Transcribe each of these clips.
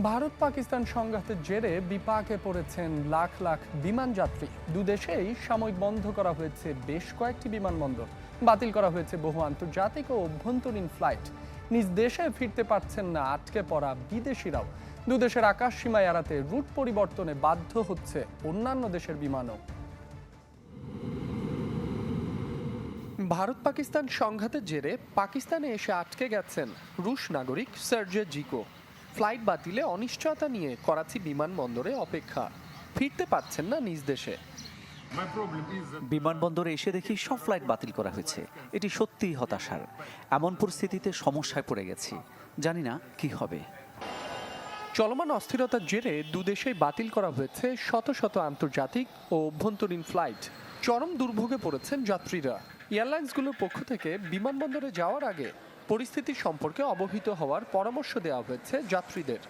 ভারত পাকিস্তান সংঘাতের জেরে বিপাকে পড়েছেন লাখ লাখ বিমান যাত্রী। দুদেশেই সাময়িক বন্ধ করা হয়েছে বেশ কয়েকটি বিমানবন্দর। বাতিল করা হয়েছে বহু আন্তর্জাতিক ও অভ্যন্তরীণ ফ্লাইট। নিজ দেশে ফিরতে পারছেন না আটকে পড়া বিদেশিরাও। দুদেশের আকাশ সীমা এড়াতে রুট পরিবর্তনে বাধ্য হচ্ছে অন্যান্য দেশের বিমানও। ভারত পাকিস্তান সংঘাতের জেরে পাকিস্তানে এসে আটকে গেছেন রুশ নাগরিক সার্জে জিকো। ফ্লাইট বাতিলে অনিশ্চয়তা নিয়ে করাচি বিমানবন্দরে অপেক্ষা। ফিরতে পারছেন না নিজ দেশে। বিমানবন্দরে এসে দেখি সব ফ্লাইট বাতিল করা হয়েছে। এটি সত্যিই হতাশার। এমন পরিস্থিতিতে সমস্যায় পড়ে গেছি। জানি না কি হবে। চলমান অস্থিরতার জেরে দুদেশেই বাতিল করা হয়েছে শত শত আন্তর্জাতিক ও অভ্যন্তরীণ ফ্লাইট। চরম দুর্ভোগে পড়েছেন যাত্রীরা। এয়ারলাইন্সগুলোর পক্ষ থেকে বিমানবন্দরে যাওয়ার আগে পরিস্থিতি সম্পর্কে অবহিত হওয়ার পরামর্শ দেওয়া হয়েছে যাত্রীদের।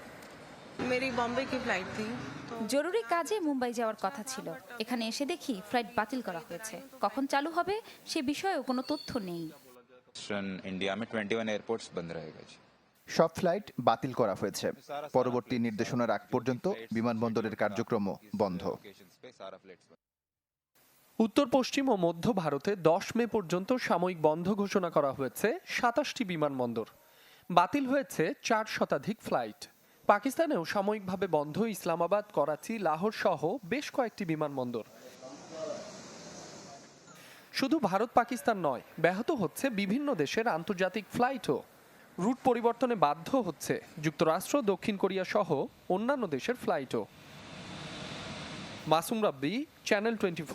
জরুরি কাজে মুম্বাই যাওয়ার কথা ছিল। এখানে এসে দেখি ফ্লাইট বাতিল করা হয়েছে। কখন চালু হবে সে বিষয়েও কোনো তথ্য নেই। ইন্ডিয়া সব ফ্লাইট বাতিল করা হয়েছে। পরবর্তী নির্দেশনার আগ পর্যন্ত বিমানবন্দরের কার্যক্রম বন্ধ। উত্তর পশ্চিম ও মধ্য ভারতে দশ মে পর্যন্ত সাময়িক বন্ধ ঘোষণা করা হয়েছে সাতাশটি বিমানবন্দর। বাতিল হয়েছে চার শতাধিক ফ্লাইট। পাকিস্তানেও সাময়িকভাবে বন্ধ ইসলামাবাদ, করাচি, লাহোর সহ বেশ কয়েকটি বিমানবন্দর। শুধু ভারত, পাকিস্তান নয়, ব্যাহত হচ্ছে বিভিন্ন দেশের আন্তর্জাতিক ফ্লাইটও। রুট পরিবর্তনে বাধ্য হচ্ছে যুক্তরাষ্ট্র, দক্ষিণ কোরিয়া সহ অন্যান্য দেশের ফ্লাইটও। Masum Rabbi, channel twenty